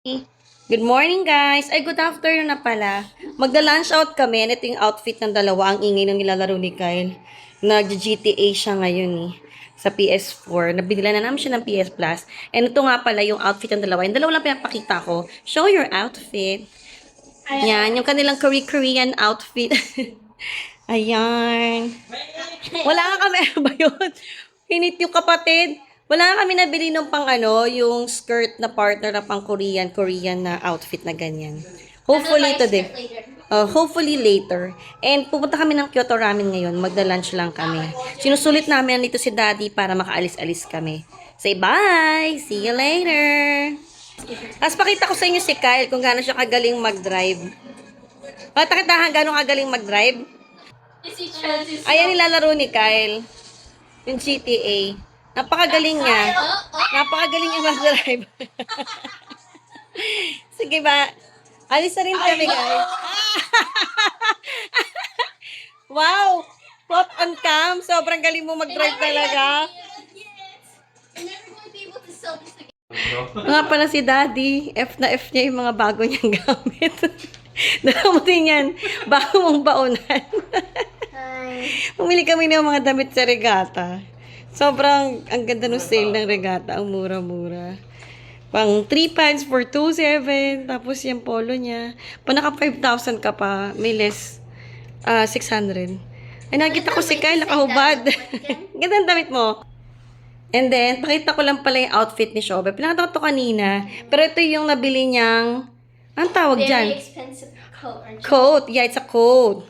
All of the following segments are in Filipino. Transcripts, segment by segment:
Good morning, guys. Ay, good afternoon na pala. Magda-lunch out kami. And ito yung outfit ng dalawa. Ang ingay ng nilalaro ni Kyle. Nag-GTA siya ngayon eh. Sa PS4. Nabigla na namin siya ng PS Plus. And ito nga pala yung outfit ng dalawa. Yung dalawa lang pinapakita ko. Show your outfit. Yan, yung kanilang Korea Korean outfit. Ayan. Wala nga kami, ano ba yun? Hinit yung kapatid. Wala kami nabili nung pang ano, yung skirt na partner na pang Korean, Korean na outfit na ganyan. Hopefully today. Uh, hopefully later. And pupunta kami ng Kyoto Ramen ngayon. Magda-lunch lang kami. Sinusulit namin nandito si Daddy para makaalis-alis kami. Say bye! See you later! Tapos pakita ko sa inyo si Kyle kung gaano siya kagaling mag-drive. Pakita kita ha, gaano kagaling mag-drive. Ayan nilalaro ni Kyle. Yung GTA. Napakagaling niya. Napakagaling niya mag-drive. Sige ba? Alis na rin kami, guys. wow! Pop on cam. Sobrang galing mo mag-drive talaga. Again. Nga pala si Daddy. F na F niya yung mga bago niyang gamit. Din yan. Bago mong baonan. Hi. Pumili kami ng mga damit sa regata. Sobrang, ang ganda ng sale ng regata. Ang mura-mura. Pang 3 pants for 2,700. Tapos yung polo niya. Pa naka 5,000 ka pa, may less ah, 600. Ay, nakita ko si Kyle, nakahubad. ganda ng damit mo. And then, pakita ko lang pala yung outfit ni Shobe. Pinakita ko to kanina. Pero ito yung nabili niyang, anong tawag dyan? Very expensive coat. Coat. Yeah, it's a coat.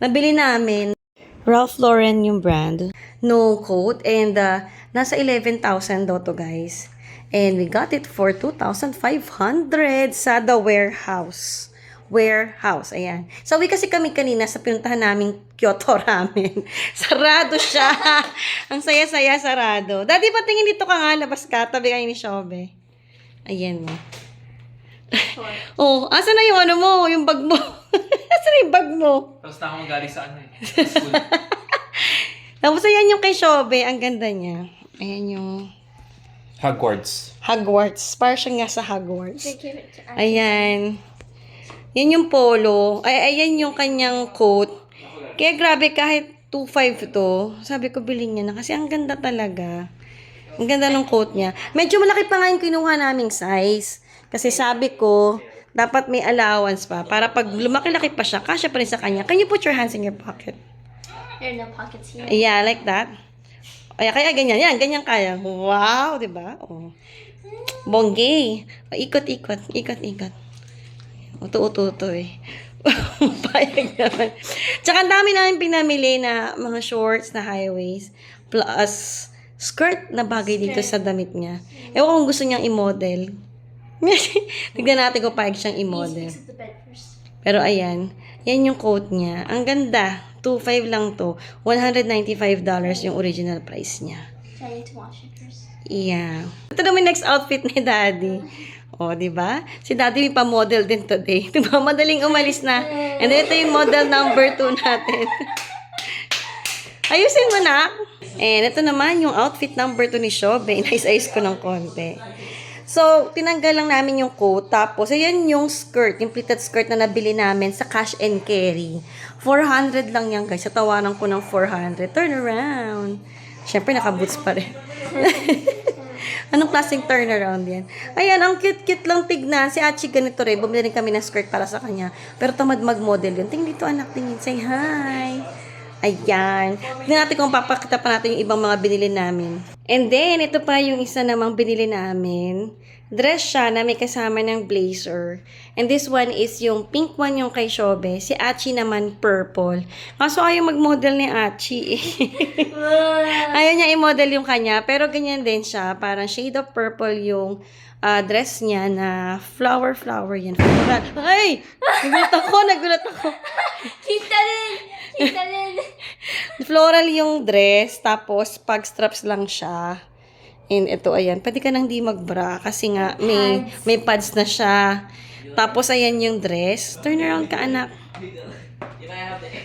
Nabili namin. Ralph Lauren yung brand. No coat. And uh, nasa 11,000 daw to guys. And we got it for 2,500 sa The Warehouse. Warehouse. Ayan. Sawi kasi kami kanina sa pinuntahan naming Kyoto Ramen. sarado siya. Ang saya-saya sarado. Daddy, patingin dito ka nga. Labas ka. Tabi kayo ni Shobe. Ayan mo. Oh, asa na yung ano mo, yung bag mo? asa na yung bag mo? Tapos na ako magaling sa ano eh. Tapos ayan yung kay Shobe, ang ganda niya. Ayan yung Hogwarts. Hogwarts. Para siya nga sa Hogwarts. Ayan. Yan yung polo. Ay, ayan yung kanyang coat. Kaya grabe, kahit 2.5 to, sabi ko bilhin niya na kasi ang ganda talaga. Ang ganda ng coat niya. Medyo malaki pa nga yung kinuha naming size. Kasi sabi ko, dapat may allowance pa. Para pag lumaki-laki pa siya, kasya pa rin sa kanya. Can you put your hands in your pocket? There are no pockets here. Yeah, like that. Ay, kaya ganyan. Yan, ganyan kaya. Wow, di ba? Oh. Bonggay. O, ikot-ikot. Ikot-ikot. Uto-uto-uto eh. Payag naman. Tsaka ang dami namin pinamili na mga shorts na high-waist plus skirt na bagay dito sa damit niya. Ewan kung gusto niyang i-model. Tignan natin kung payag siyang i-model. Pero ayan, yan yung coat niya. Ang ganda. 2.5 lang to. $195 yung original price niya. So I need to wash it first. Yeah. Ito naman next outfit ni Daddy. O, di ba? Si Daddy may pa-model din today. Di ba? Madaling umalis na. And then ito yung model number 2 natin. Ayusin mo na. And ito naman yung outfit number 2 ni Shobe. Inayos-ayos ko ng konti. So, tinanggal lang namin yung coat. Tapos, ayan yung skirt, yung pleated skirt na nabili namin sa cash and carry. 400 lang yan, guys. Sa tawanan ko ng 400. Turn around. Siyempre, naka-boots pa rin. Anong klaseng turnaround yan? Ayan, ang cute-cute lang tignan. Si Achi ganito rin. Bumili rin kami ng skirt para sa kanya. Pero tamad mag-model yun. Tingin dito, anak. Tingin. Say hi. Ayan. Tingnan natin kung papakita pa natin yung ibang mga binili namin. And then, ito pa yung isa namang binili namin. Dress siya na may kasama ng blazer. And this one is yung pink one yung kay Shobe. Si Achi naman purple. Kaso ayaw mag-model ni Achi eh. Ayaw niya i-model yung kanya, pero ganyan din siya. Parang shade of purple yung ah, dress niya na flower-flower yan. Floral. Ay! Nagulat ako, nagulat ako. Keep that Floral yung dress, tapos pag straps lang siya. And ito, ayan, pwede ka nang di magbra kasi nga may, may pads na siya. Tapos, ayan yung dress. Turn around ka, anak.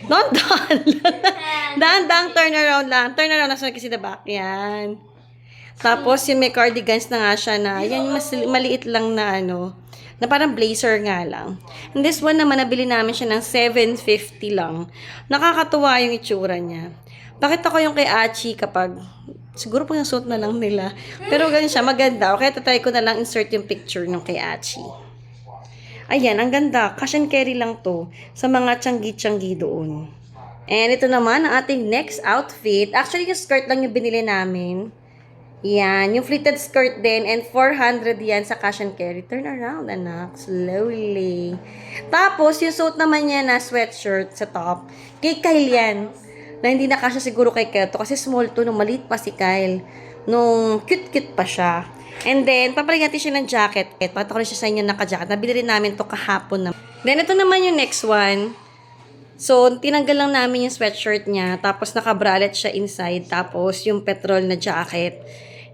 Not done. Dahan-dahang turn around lang. Turn around na kasi the back. Yan. Tapos, yung may cardigans na nga siya na, yan, mas maliit lang na ano, na parang blazer nga lang. And this one naman, nabili namin siya ng 750 lang. Nakakatuwa yung itsura niya. Pakita ko yung kay Achi kapag, siguro pang suot na lang nila. Pero ganun siya, maganda. Okay, tatry ko na lang insert yung picture ng kay Achi. Ayan, ang ganda. Cash and carry lang to sa mga tiyanggi-tiyanggi doon. And ito naman ang ating next outfit. Actually, yung skirt lang yung binili namin. Yan, yung fleeted skirt din and 400 yan sa cash and carry. Turn around, anak. Slowly. Tapos, yung suit naman niya na sweatshirt sa top. Kay Kyle yan. Na hindi na kasya siguro kay Kyle kasi small to nung maliit pa si Kyle. Nung cute-cute pa siya. And then, papalit natin siya ng jacket. Eh, pakita ko rin siya sa inyo naka-jacket. Nabili rin namin to kahapon na. Then, ito naman yung next one. So, tinanggal lang namin yung sweatshirt niya. Tapos, naka-bralette siya inside. Tapos, yung petrol na jacket.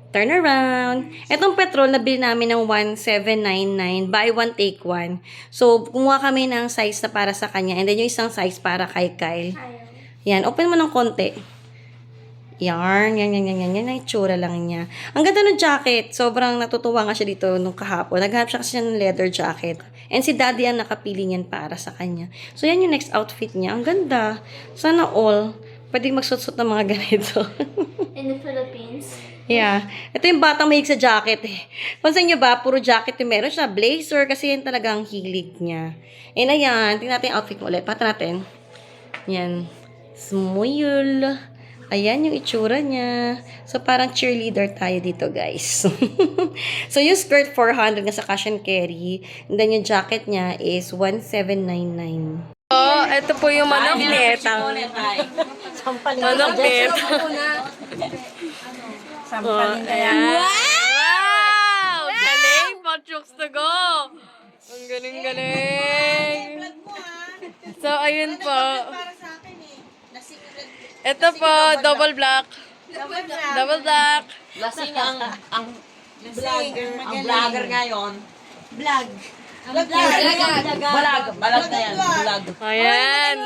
Turn around. Itong petrol, nabili namin ng 1799. Buy one, take one. So, kumuha kami ng size na para sa kanya. And then, yung isang size para kay Kyle. Yan, open mo ng konti. Yarn, yan, yan, yan, yan, yan, itsura lang niya. Ang ganda ng jacket. Sobrang natutuwa nga siya dito nung kahapon. Naghanap siya kasi siya ng leather jacket. And si daddy ang nakapili niyan para sa kanya. So, yan yung next outfit niya. Ang ganda. Sana all. Pwedeng magsuot-suot ng mga ganito. In the Philippines. Yeah. Ito yung batang mahig sa jacket eh. Pansin nyo ba, puro jacket yung meron siya. Blazer kasi yan talagang hilig niya. And ayan, tingnan natin yung outfit mo ulit. Pata natin. Yan. Smuyul. Ayan yung itsura niya. So, parang cheerleader tayo dito, guys. so, yung skirt, 400 nga sa cash and carry. And then, yung jacket niya is 1799. Oh, ito po yung manok netang. Manok netang. Sampalin ka yan. Wow! Galing! Patrioks to go! Ang galing-galing! So, ayun po. Ito po, double black. Double black. Lasing ang ang vlogger, ang vlogger ngayon. Vlog. Vlog. Vlog. Balag na yan. Vlog. Ayan.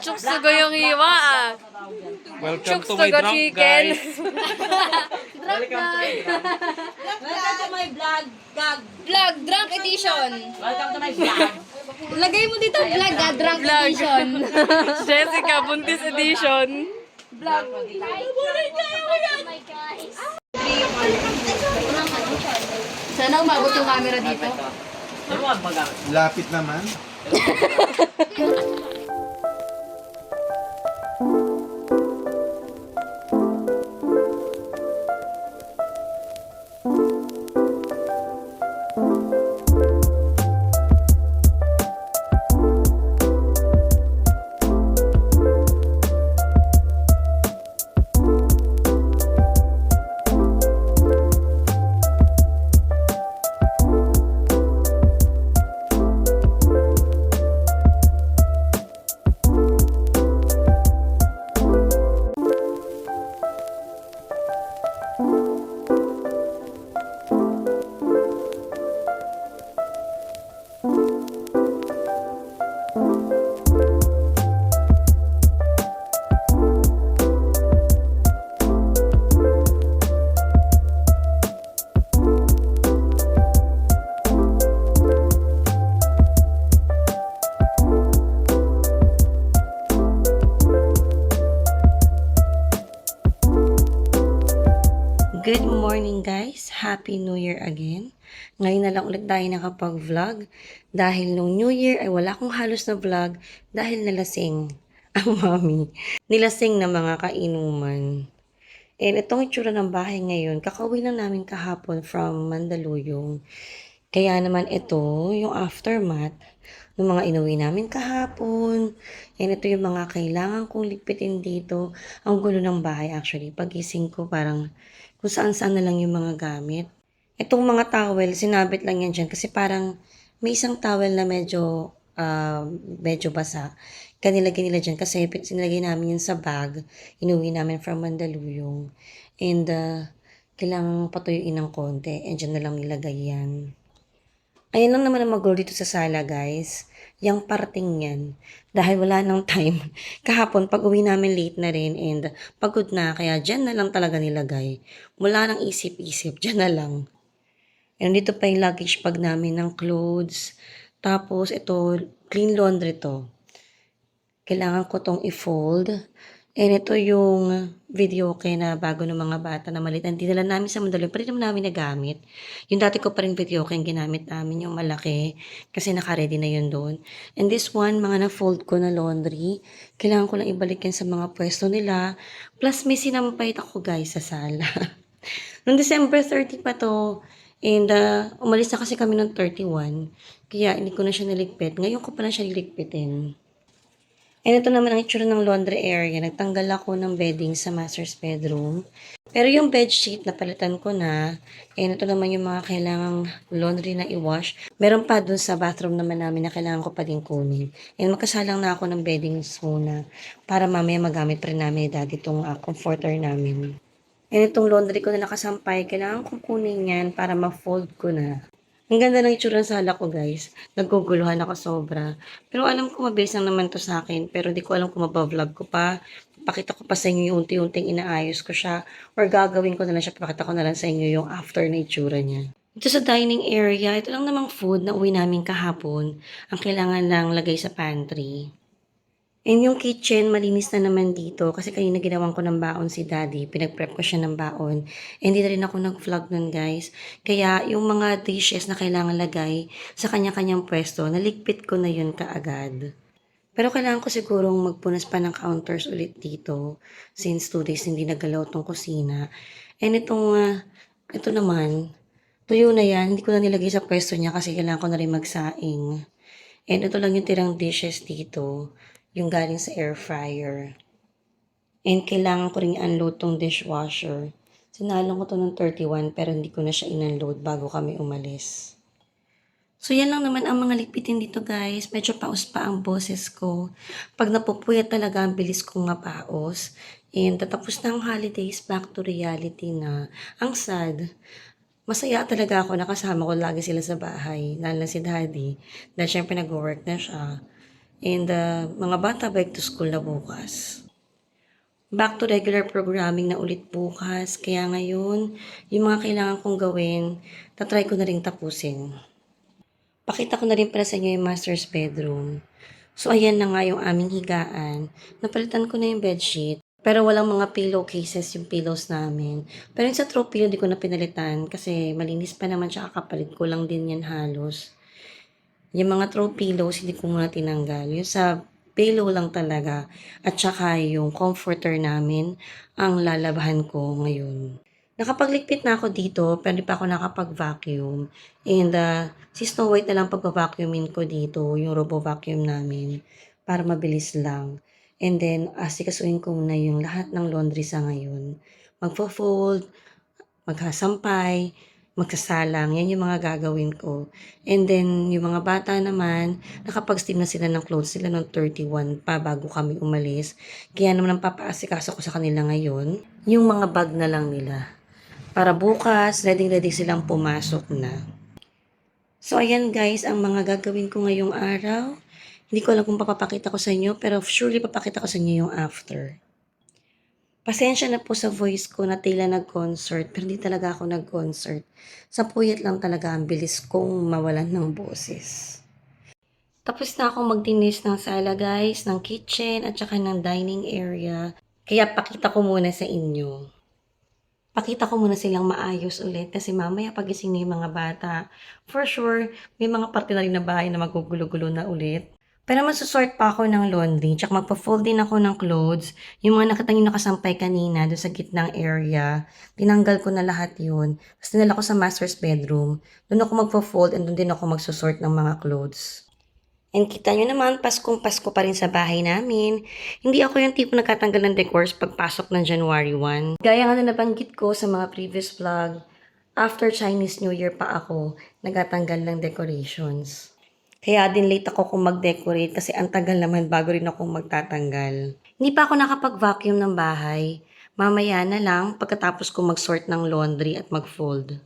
To go yung hiwa ah. Welcome to my go drunk, chicken. guys. Welcome to my vlog. Gag. Vlog, drunk edition. Welcome to my vlog. Lagay mo dito vlog, ah, drunk edition. Jessica, buntis edition. My guys. Sana umabot yung camera dito. Ano? Lapit naman. Good morning guys! Happy New Year again. Ngayon na lang ulit tayo nakapag-vlog dahil nung New Year ay wala akong halos na vlog dahil nalasing ang mami. Nilasing na mga kainuman. And itong itsura ng bahay ngayon, kakauwi lang namin kahapon from Mandaluyong. Kaya naman ito, yung aftermath ng mga inuwi namin kahapon. And ito yung mga kailangan kong lipitin dito. Ang gulo ng bahay actually. Pagising ko parang kung saan saan na lang yung mga gamit. Itong mga towel, sinabit lang yan dyan kasi parang may isang towel na medyo ah, medyo basa. Kanilagay nila dyan kasi sinilagay namin yun sa bag. Inuwi namin from Mandaluyong. And uh, kailangan patuyuin ng konti. And dyan na lang nilagay yan. Ayun lang naman ang mag dito sa sala, guys. Yang parting yan. Dahil wala nang time. Kahapon, pag uwi namin late na rin and pagod na, kaya dyan na lang talaga nilagay. Wala nang isip-isip, dyan na lang. And dito pa yung luggage bag namin ng clothes. Tapos, ito, clean laundry to. Kailangan ko tong i-fold. And ito yung video okay na bago ng mga bata na maliit. Ang dinala namin sa Mandaluyong, rin naman namin nagamit. Yung dati ko pa rin video ang ginamit namin, yung malaki. Kasi naka-ready na yun doon. And this one, mga na-fold ko na laundry. Kailangan ko lang ibalik yan sa mga pwesto nila. Plus, may sinampay ako guys sa sala. Noong December 30 pa to. And uh, umalis na kasi kami ng 31. Kaya hindi ko na siya niligpit. Ngayon ko pa na siya niligpitin. And ito naman ang itsura ng laundry area. Nagtanggal ako ng bedding sa master's bedroom. Pero yung bedsheet, napalitan ko na. And ito naman yung mga kailangang laundry na i-wash. Meron pa dun sa bathroom naman namin na kailangan ko pa din kunin. And makasalang na ako ng beddings muna para mamaya magamit pa rin namin ni daddy itong uh, comforter namin. And itong laundry ko na nakasampay, kailangan kong kunin yan para ma-fold ko na. Ang ganda ng itsura ng sala ko, guys. Naguguluhan ako sobra. Pero alam ko mabilis lang naman to sa akin. Pero di ko alam kung mabavlog ko pa. Pakita ko pa sa inyo yung unti-unting inaayos ko siya. Or gagawin ko na lang siya. Pakita ko na lang sa inyo yung after na itsura niya. Ito sa dining area, ito lang namang food na uwi namin kahapon. Ang kailangan lang lagay sa pantry. And yung kitchen, malinis na naman dito kasi kanina ginawan ko ng baon si daddy. Pinag-prep ko siya ng baon. Hindi na rin ako nag-vlog nun guys. Kaya yung mga dishes na kailangan lagay sa kanya-kanyang pwesto, naligpit ko na yun kaagad. Pero kailangan ko sigurong magpunas pa ng counters ulit dito since two days hindi nagalaw tong kusina. And itong, uh, ito naman, tuyo na yan. Hindi ko na nilagay sa pwesto niya kasi kailangan ko na rin magsaing. And ito lang yung tirang dishes dito yung galing sa air fryer. And kailangan ko rin i-unload tong dishwasher. Sinalong ko to ng 31 pero hindi ko na siya in-unload bago kami umalis. So yan lang naman ang mga ligpitin dito guys. Medyo paus pa ang boses ko. Pag napupuyat talaga ang bilis kong mapaos. And tatapos na ang holidays, back to reality na. Ang sad. Masaya talaga ako nakasama ko lagi sila sa bahay. Lalo na si daddy. Dahil syempre nag-work na siya. And uh, mga bata back to school na bukas. Back to regular programming na ulit bukas. Kaya ngayon, yung mga kailangan kong gawin, tatry ko na rin tapusin. Pakita ko na rin pala sa inyo yung master's bedroom. So, ayan na nga yung aming higaan. Napalitan ko na yung bedsheet. Pero walang mga pillowcases yung pillows namin. Pero yung sa throw pillow, ko na pinalitan kasi malinis pa naman siya kakapalit ko lang din yan halos. Yung mga throw pillows, hindi ko muna tinanggal. Yung sa pillow lang talaga. At saka yung comforter namin, ang lalabahan ko ngayon. Nakapagligpit na ako dito, pero di pa ako nakapag-vacuum. And uh, si Snow White na lang pag-vacuumin ko dito, yung robo-vacuum namin, para mabilis lang. And then, asikasuin ko muna yung lahat ng laundry sa ngayon. Magpo-fold, maghasampay, magsasalang. Yan yung mga gagawin ko. And then, yung mga bata naman, nakapag-steam na sila ng clothes sila noong 31 pa bago kami umalis. Kaya naman ang papaasikaso ko sa kanila ngayon, yung mga bag na lang nila. Para bukas, ready-ready silang pumasok na. So, ayan guys, ang mga gagawin ko ngayong araw. Hindi ko alam kung papapakita ko sa inyo, pero surely papakita ko sa inyo yung after. Pasensya na po sa voice ko na tila nag-concert, pero hindi talaga ako nag-concert. Sa puyat lang talaga ang bilis kong mawalan ng boses. Tapos na akong magdinis ng sala guys, ng kitchen at saka ng dining area. Kaya pakita ko muna sa inyo. Pakita ko muna silang maayos ulit kasi mamaya pagising na yung mga bata. For sure, may mga parte na rin na bahay na magugulo-gulo na ulit. Pero masusort pa ako ng laundry, tsaka magpa-fold din ako ng clothes. Yung mga nakita nyo nakasampay kanina doon sa gitnang area, tinanggal ko na lahat yun. Tapos dinala ko sa master's bedroom. Doon ako magpa-fold and doon din ako magsusort ng mga clothes. And kita nyo naman, Paskong Pasko pa rin sa bahay namin. Hindi ako yung tipo nagkatanggal ng decors pagpasok ng January 1. Gaya nga na nabanggit ko sa mga previous vlog, after Chinese New Year pa ako, nagtatanggal ng decorations. Kaya din late ako kung mag-decorate kasi ang tagal naman bago rin ako magtatanggal. Hindi pa ako nakapag-vacuum ng bahay. Mamaya na lang pagkatapos ko mag-sort ng laundry at mag-fold.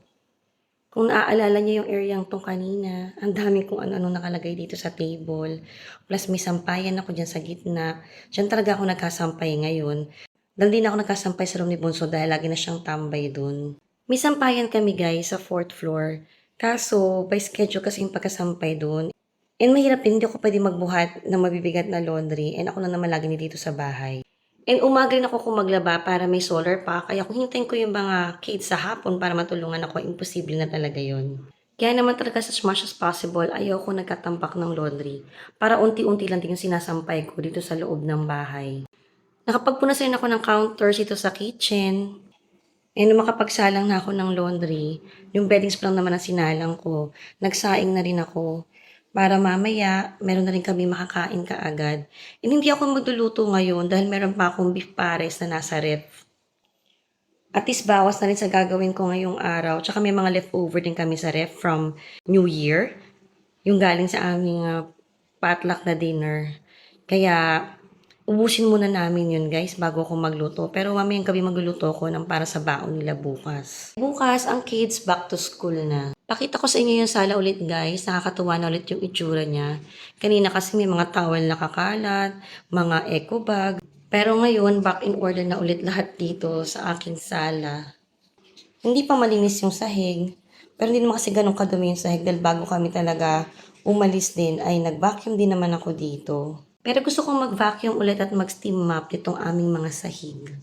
Kung naaalala niyo yung areang tong kanina, ang dami kung ano-ano nakalagay dito sa table. Plus may sampayan ako dyan sa gitna. Diyan talaga ako nagkasampay ngayon. Dahil di na ako nagkasampay sa room ni Bunso dahil lagi na siyang tambay dun. May sampayan kami guys sa fourth floor. Kaso, by schedule kasi yung pagkasampay dun. And mahirap din, hindi ako pwede magbuhat ng mabibigat na laundry. And ako lang naman lagi dito sa bahay. And umaga rin ako kung maglaba para may solar pa. Kaya kung hintayin ko yung mga kids sa hapon para matulungan ako, imposible na talaga yon. Kaya naman talaga as much as possible, ayaw ko nagkatambak ng laundry. Para unti-unti lang din yung sinasampay ko dito sa loob ng bahay. Nakapagpunas rin ako ng counters ito sa kitchen. And nung makapagsalang na ako ng laundry, yung beddings pa lang naman ang sinalang ko, nagsaing na rin ako para mamaya meron na rin kami makakain kaagad. And hindi ako magluluto ngayon dahil meron pa akong beef pares na nasa ref. At least bawas na rin sa gagawin ko ngayong araw. Tsaka may mga leftover din kami sa ref from New Year. Yung galing sa aming uh, potluck na dinner. Kaya ubusin muna namin yun guys bago ako magluto. Pero mamayang gabi magluluto ko ng para sa baon nila bukas. Bukas ang kids back to school na. Pakita ko sa inyo yung sala ulit guys. Nakakatuwa na ulit yung itsura niya. Kanina kasi may mga towel na kakalat, mga eco bag. Pero ngayon, back in order na ulit lahat dito sa aking sala. Hindi pa malinis yung sahig. Pero hindi naman kasi ganun kadumi yung sahig dahil bago kami talaga umalis din ay nag-vacuum din naman ako dito. Pero gusto kong mag-vacuum ulit at mag-steam mop nitong aming mga sahig.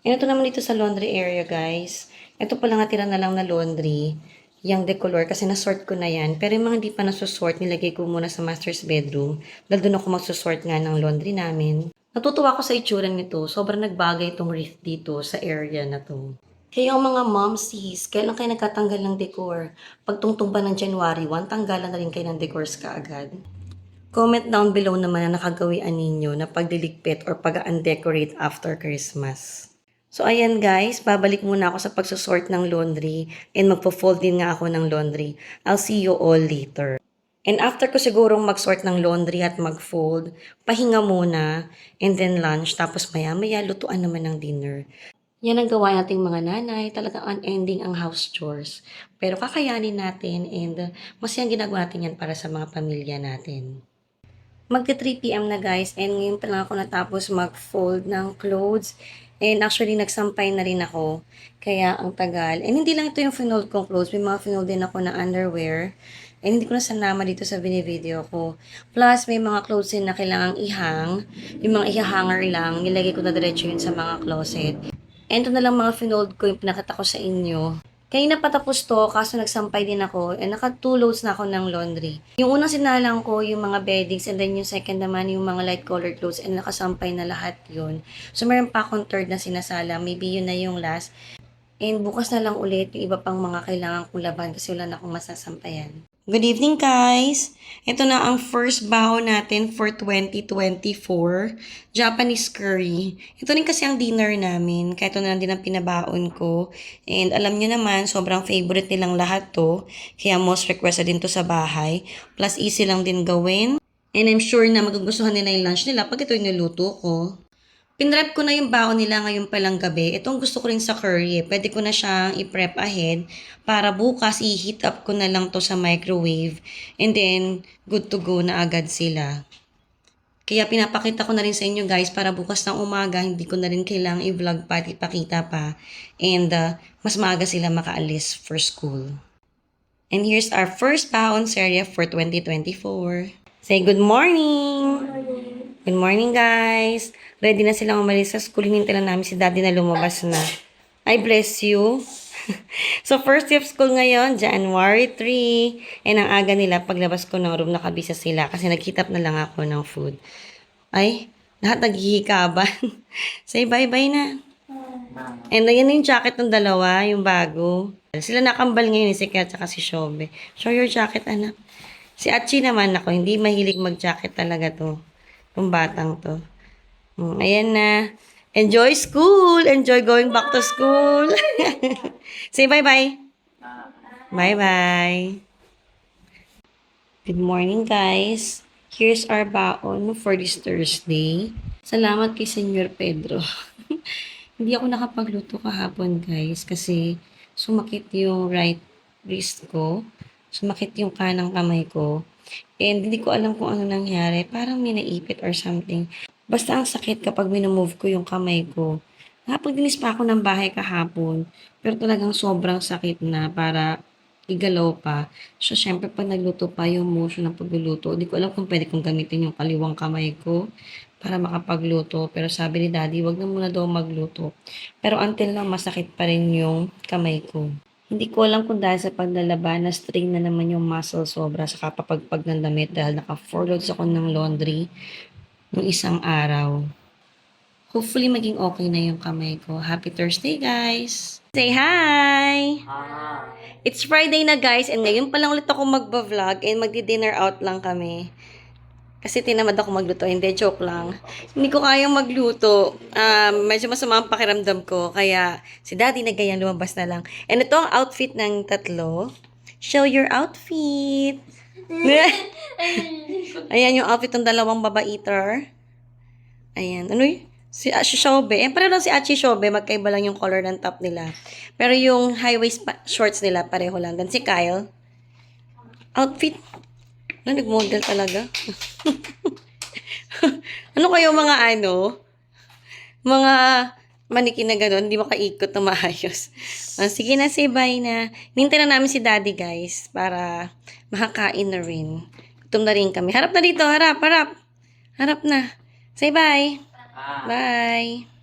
And ito naman dito sa laundry area, guys. Ito pala natira na lang na laundry. Yung decolor kasi na-sort ko na yan. Pero yung mga hindi pa nasusort, nilagay ko muna sa master's bedroom. Dahil doon ako magsusort nga ng laundry namin. Natutuwa ako sa itsura nito. Sobrang nagbagay itong wreath dito sa area na to. Kaya yung mga momsies, kailan kayo nagkatanggal ng decor? Pagtungtong ba ng January 1, tanggalan na rin kayo ng decors kaagad. Comment down below naman na nakagawian ninyo na pagdiligpit or pag-undecorate after Christmas. So ayan guys, babalik muna ako sa pagsusort ng laundry and magpo-fold din nga ako ng laundry. I'll see you all later. And after ko sigurong mag-sort ng laundry at mag-fold, pahinga muna, and then lunch, tapos maya-maya lutuan naman ng dinner. Yan ang gawa nating mga nanay, talagang unending ang house chores. Pero kakayanin natin and masayang ginagawa natin yan para sa mga pamilya natin. Magti 3pm na guys. And ngayon pa lang ako natapos mag-fold ng clothes. And actually nagsampay na rin ako. Kaya ang tagal. And hindi lang ito yung finold kong clothes. May mga finold din ako na underwear. And hindi ko na sanama dito sa video ko. Plus may mga clothes din na kailangang ihang. Yung mga ihahanger lang nilagay ko na diretso yun sa mga closet. And ito na lang mga finold ko yung pinakita ko sa inyo Kanina patapos to, kaso nagsampay din ako, and naka two loads na ako ng laundry. Yung unang sinalang ko, yung mga beddings, and then yung second naman, yung mga light colored clothes, and nakasampay na lahat yun. So, meron pa akong third na sinasala. Maybe yun na yung last. And bukas na lang ulit yung iba pang mga kailangan kong laban kasi wala na akong masasampayan. Good evening, guys! Ito na ang first baho natin for 2024. Japanese curry. Ito rin kasi ang dinner namin. Kaya ito na lang din ang pinabaon ko. And alam nyo naman, sobrang favorite nilang lahat to. Kaya most requested din to sa bahay. Plus easy lang din gawin. And I'm sure na magugustuhan nila yung lunch nila pag ito niluto ko. Pinrep ko na yung baon nila ngayon palang gabi. Itong gusto ko rin sa curry. eh. Pwede ko na siyang i-prep ahead para bukas i-heat up ko na lang to sa microwave. And then, good to go na agad sila. Kaya pinapakita ko na rin sa inyo guys para bukas ng umaga hindi ko na rin kailangang i-vlog pa at ipakita pa. And uh, mas maaga sila makaalis for school. And here's our first baon serya for 2024. Say good morning! Good morning, guys. Ready na silang umalis sa school. Hinintay lang namin si daddy na lumabas na. I bless you. so, first day of school ngayon, January 3. And ang aga nila, paglabas ko ng room, nakabisa sila kasi nag-heat up na lang ako ng food. Ay, lahat naghihikaban. Say bye-bye na. And ayan yung jacket ng dalawa, yung bago. Sila nakambal ngayon, si Kaya at si Shobe. Show your jacket, anak. Si Achi naman ako, hindi mahilig mag-jacket talaga to. Yung batang to. Mm, ayan na. Enjoy school! Enjoy going back to school! Say bye-bye! Bye-bye! Good morning, guys! Here's our baon for this Thursday. Salamat kay Senyor Pedro. Hindi ako nakapagluto kahapon, guys, kasi sumakit yung right wrist ko. Sumakit yung kanang kamay ko. And hindi ko alam kung ano nangyari. Parang may naipit or something. Basta ang sakit kapag minumove ko yung kamay ko. Nakapagdinis pa ako ng bahay kahapon. Pero talagang sobrang sakit na para igalaw pa. So, syempre, pag nagluto pa yung motion ng pagluluto, hindi ko alam kung pwede kong gamitin yung kaliwang kamay ko para makapagluto. Pero sabi ni daddy, wag na muna daw magluto. Pero until now, masakit pa rin yung kamay ko. Hindi ko alam kung dahil sa paglalaba, na-strain na naman yung muscle sobra sa kapapagpag ng damit dahil naka-four loads ako ng laundry ng isang araw. Hopefully, maging okay na yung kamay ko. Happy Thursday, guys! Say hi! It's Friday na, guys, and ngayon pa lang ulit ako magba-vlog and magdi-dinner out lang kami. Kasi tinamad ako magluto. Hindi, joke lang. Hindi ko kayang magluto. Um, medyo masama ang pakiramdam ko. Kaya si daddy nagayang lumabas na lang. And ito ang outfit ng tatlo. Show your outfit. Ayan yung outfit ng dalawang baba-eater. Ayan. Ano yun? Si Ashi Shobe. Eh, pareho lang si Achi Shobe. Magkaiba lang yung color ng top nila. Pero yung high-waist pa- shorts nila, pareho lang. Then si Kyle, outfit. Na, nag-model talaga. ano kayo mga ano? Mga manikin na gano'n, hindi makaikot na maayos. Ah, sige na, say bye na. Nintay na namin si daddy, guys, para makakain na rin. Gutom na rin kami. Harap na dito, harap, harap. Harap na. Say bye. Bye.